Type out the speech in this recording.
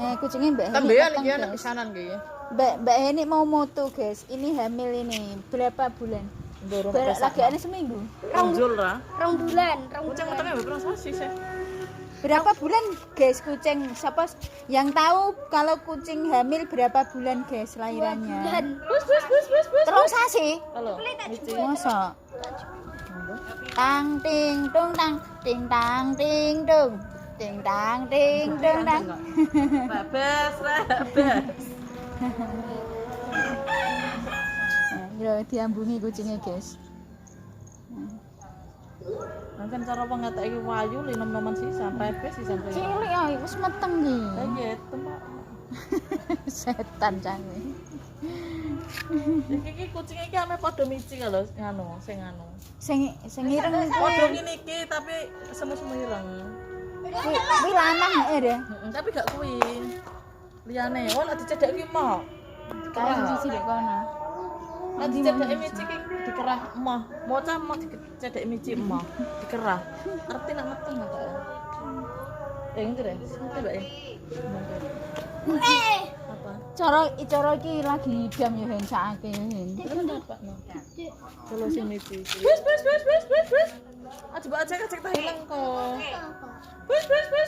Eh, kucingnya Mbak Heni Tambahan iki anak pisanan iki. Mbak Mbak Heni mau moto, guys. Ini hamil ini berapa bulan? Dorong Ber- kesak. lagi ada seminggu. Rong bulan, rong Kucing bulan. metengnya berapa sosis ya? Berapa bulan, guys, kucing? Siapa yang tahu kalau kucing hamil berapa bulan, guys, lahirannya? Bulan. Bus bus bus bus bus. Terus sasi? Halo. Masa? Tang ting tung tang ting tang ting tung ting tang ting tung tang. Rebes, rebes. Nah, diambungi kucingnya, guys. Kan cara pengatak iki wayu li nom-noman sisa, rebes sisa. Cilik ya, wis meteng iki. Iya, tempat. Setan canggih. Iki kucing iki ame padha mici kalau nganu, sing anu. Sing sing ireng Padha ngene iki tapi semu-semu ireng. Kuwi lanang ya, deh. Heeh, tapi gak kuwi. Liyane, oh nek dicedhek iki mah. Kayak sisi dek kono. Nek dicedhek mici iki dikerah emah. Moca emah dicedhek mici emah, dikerah. Arti nak meteng gak tak? Eh, ngerti deh. Ngerti, Mbak? ya? Apa? Cara cara iki lagi idam ya hen sakake hen. Terus apa? No? Kalau si mici. Bus, bus, bus, bus, bus, push, push.